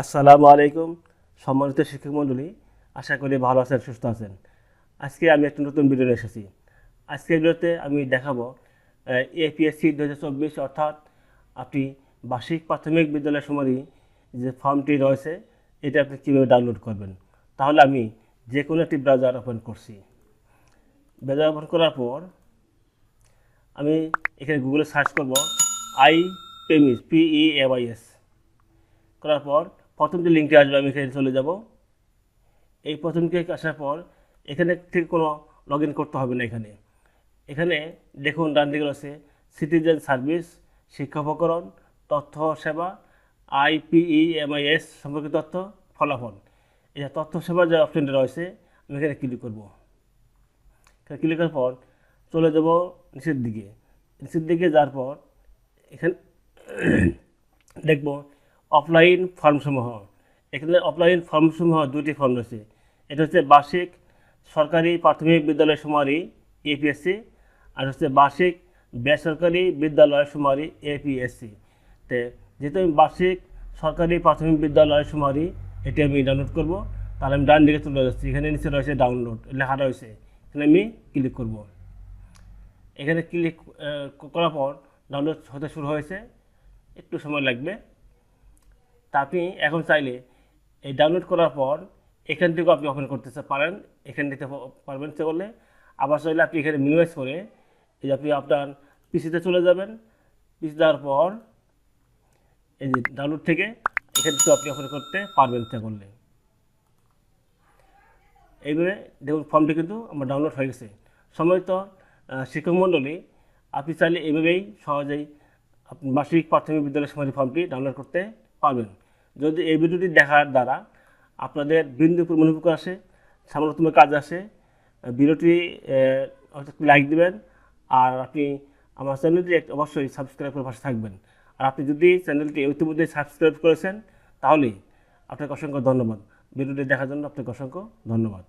আসসালামু আলাইকুম, সম্মানিত শিক্ষক মণ্ডলী, আশা করি ভালো আছেন, সুস্থ আছেন। আজকে আমি একটা নতুন ভিডিও এসেছি। আজকের ভিডিওতে আমি দেখাবো এপিএসসি দু হাজার চব্বিশ অর্থাৎ আপনি বার্ষিক প্রাথমিক বিদ্যালয় সমারি যে ফর্মটি রয়েছে, এটা আপনি কীভাবে ডাউনলোড করবেন? তাহলে আমি যে কোনো একটি ব্রাউজার ওপেন করছি। ব্রাউজার ওপেন করার পর আমি এখানে গুগলে সার্চ করব আই পেমিস পিই এস করার পর প্রথম যে লিঙ্কটি আসবে, আমি এখানে চলে যাব। এই প্রথম লিঙ্কে আসার পর, এখানে থেকে কোনো লগ করতে হবে না এখানে। এখানে দেখুন, ডান দিকে রয়েছে সিটিজেন সার্ভিস শিক্ষা উপকরণ, তথ্য সেবা আইপিই এমআইএস সম্পর্কিত তথ্য, ফলাফল। এই তথ্য সেবা যে অপশনটা রয়েছে, আমি এখানে ক্লিক করব। এখানে ক্লিক করার পর, চলে যাব নিচের দিকে। নিচের দিকে যাওয়ার পর, এখানে দেখব অফলাইন ফর্মসমূহ এখানে অফলাইন ফর্মসমূহ দুটি ফর্ম রয়েছে। এটা হচ্ছে বার্ষিক সরকারি প্রাথমিক বিদ্যালয় সুমারি এপিএসসি আর হচ্ছে বার্ষিক বেসরকারি বিদ্যালয় সুমারি এপিএসসি তে যেহেতু আমি বার্ষিক সরকারি প্রাথমিক বিদ্যালয় সুমারি, এটি আমি ডাউনলোড করব। তাহলে আমি ডান দিকে চলে যাচ্ছি। এখানে নিচে রয়েছে ডাউনলোড লেখা রয়েছে। এখানে আমি ক্লিক করব। এখানে ক্লিক করার পর ডাউনলোড হতে শুরু হয়েছে। একটু সময় লাগবে। তা আপনি এখন চাইলে এই ডাউনলোড করার পর এখান থেকেও আপনি ওপেন করতে পারেন এখান থেকে পারবেন সে করলে। আবার চাইলে আপনি এখানে মিনিমাইজ করে এই যে আপনি আপনার পিসিতে চলে যাবেন। পিসি যাওয়ার পর এই যে ডাউনলোড থেকে এখান থেকে আপনি ওপেন করতে পারবেন সে করলে। এইভাবে দেখুন ফর্মটি কিন্তু আমার ডাউনলোড হয়ে গেছে। সম্মানিত আহ, শিক্ষক মণ্ডলী আপনি চাইলে এইভাবেই সহজেই আপনি মাসিক প্রাথমিক বিদ্যালয় সমাধি ফর্মটি ডাউনলোড করতে পারবেন যদি এই ভিডিওটি দেখার দ্বারা আপনাদের বিন্দু মনোভূক আসে, সামান্যতম কাজ আসে ভিডিওটি লাইক দিবেন, আর আপনি আমার চ্যানেলটি অবশ্যই সাবস্ক্রাইব করে পাশে থাকবেন। আর আপনি যদি চ্যানেলটি ইতিমধ্যে সাবস্ক্রাইব করেছেন তাহলে আপনাকে অসংখ্য ধন্যবাদ। ভিডিওটি দেখার জন্য আপনাকে অসংখ্য ধন্যবাদ।